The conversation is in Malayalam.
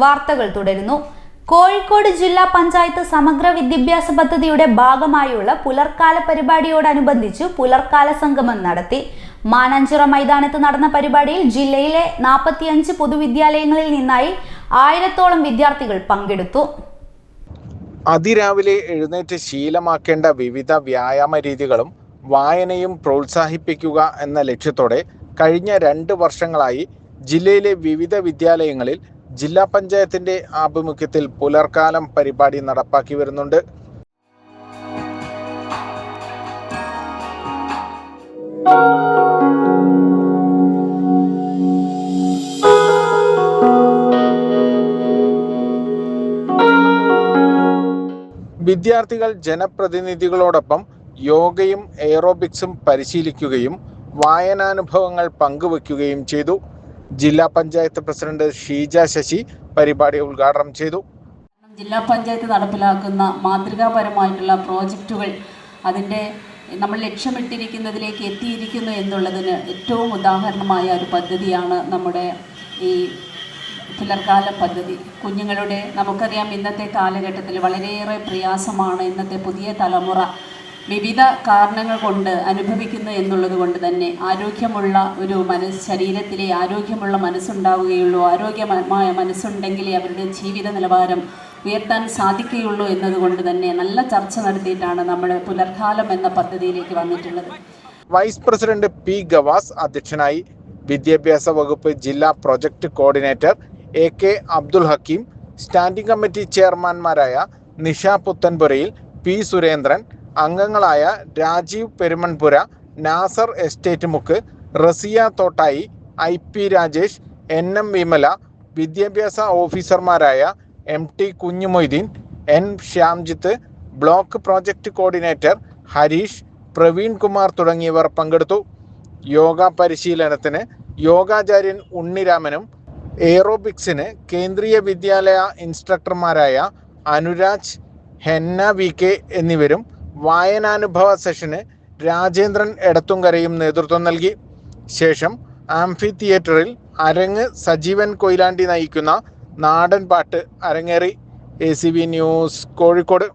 വാർത്തകൾ തുടരുന്നു. കോഴിക്കോട് ജില്ലാ പഞ്ചായത്ത് സമഗ്ര വിദ്യാഭ്യാസ പദ്ധതിയുടെ ഭാഗമായുള്ള പുലർക്കാല പരിപാടിയോടനുബന്ധിച്ച് പുലർക്കാല സംഗമം നടത്തി. മാനാഞ്ചിറ മൈതാനത്ത് നടന്ന പരിപാടിയിൽ ജില്ലയിലെ നാൽപ്പത്തിയഞ്ച് പൊതുവിദ്യാലയങ്ങളിൽ നിന്നായി ആയിരത്തോളം വിദ്യാർത്ഥികൾ പങ്കെടുത്തു. അതിരാവിലെ എഴുന്നേറ്റ് ശീലമാക്കേണ്ട വിവിധ വ്യായാമ രീതികളും വായനയും പ്രോത്സാഹിപ്പിക്കുക എന്ന ലക്ഷ്യത്തോടെ കഴിഞ്ഞ രണ്ട് വർഷങ്ങളായി ജില്ലയിലെ വിവിധ വിദ്യാലയങ്ങളിൽ ജില്ലാ പഞ്ചായത്തിന്റെ ആഭിമുഖ്യത്തിൽ പുലർക്കാലം പരിപാടി നടപ്പാക്കി വരുന്നുണ്ട്. വിദ്യാർത്ഥികൾ ജനപ്രതിനിധികളോടൊപ്പം യോഗയും എയറോബിക്സും പരിശീലിക്കുകയും വായനാനുഭവങ്ങൾ പങ്കുവയ്ക്കുകയും ചെയ്തു. ജില്ലാ പഞ്ചായത്ത് പ്രസിഡന്റ് ഷീജ ശശി പരിപാടി ഉദ്ഘാടനം ചെയ്തു. ജില്ലാ പഞ്ചായത്ത് നടപ്പിലാക്കുന്ന മാതൃകാപരമായിട്ടുള്ള പ്രോജക്റ്റുകൾ അതിന്റെ നമ്മൾ ലക്ഷ്യമിട്ടിരിക്കുന്നതിലേക്ക് എത്തിയിരിക്കുന്നു എന്നുള്ളതിന് ഏറ്റവും ഉദാഹരണമായ ഒരു പദ്ധതിയാണ് നമ്മുടെ ഈ പുലർക്കാല പദ്ധതി. കുഞ്ഞുങ്ങളുടെ നമുക്കറിയാം ഇന്നത്തെ കാലഘട്ടത്തിൽ വളരെയേറെ പ്രയാസമാണ് ഇന്നത്തെ പുതിയ തലമുറ വിവിധ കാരണങ്ങൾ കൊണ്ട് അനുഭവിക്കുന്നു എന്നുള്ളത് കൊണ്ട് തന്നെ ആരോഗ്യമുള്ള ഒരു മനസ്സ് ശരീരത്തിലെ ആരോഗ്യമുള്ള മനസ്സുണ്ടാവുകയുള്ളൂ. ആരോഗ്യമായ മനസ്സുണ്ടെങ്കിലേ അവരുടെ ജീവിത നിലവാരം ഉയർത്താൻ സാധിക്കുകയുള്ളൂ എന്നതുകൊണ്ട് തന്നെ നല്ല ചർച്ച നടത്തിയിട്ടാണ് നമ്മൾ പുലർകാലം എന്ന പദ്ധതിയിലേക്ക് വന്നിട്ടുള്ളത്. വൈസ് പ്രസിഡന്റ് പി ഗവാസ് അധ്യക്ഷനായി വിദ്യാഭ്യാസ വകുപ്പ് ജില്ലാ project coordinator A K Abdul Hakeem standing committee ചെയർമാൻമാരായ Nisha Puthanpurayil P Surendran അംഗങ്ങളായ Rajeev Perumanpura Nasar estate Mukku Raziya Thottayi I P Rajesh N M Vimala വിദ്യാഭ്യാസ ഓഫീസർമാരായ M T Kunhumoideen N Shyamjith block project coordinator Harish Praveen Kumar തുടങ്ങിയവർ പങ്കെടുത്തു. യോഗ പരിശീലനത്തിന് യോഗാചാര്യൻ ഉണ്ണിരാമനും എയറോബിക്സിന് കേന്ദ്രീയ വിദ്യാലയ ഇൻസ്ട്രക്ടർമാരായ അനുരാജ് ഹെന്ന വി കെ എന്നിവരും വായനാനുഭവ സെഷന് രാജേന്ദ്രൻ എടത്തുംകരയും നേതൃത്വം നൽകി. ശേഷം ആംഫി തിയേറ്ററിൽ അരങ്ങ് സജീവൻ കൊയിലാണ്ടി നയിക്കുന്ന നാടൻ പാട്ട് അരങ്ങേറി. A news Kozhikode.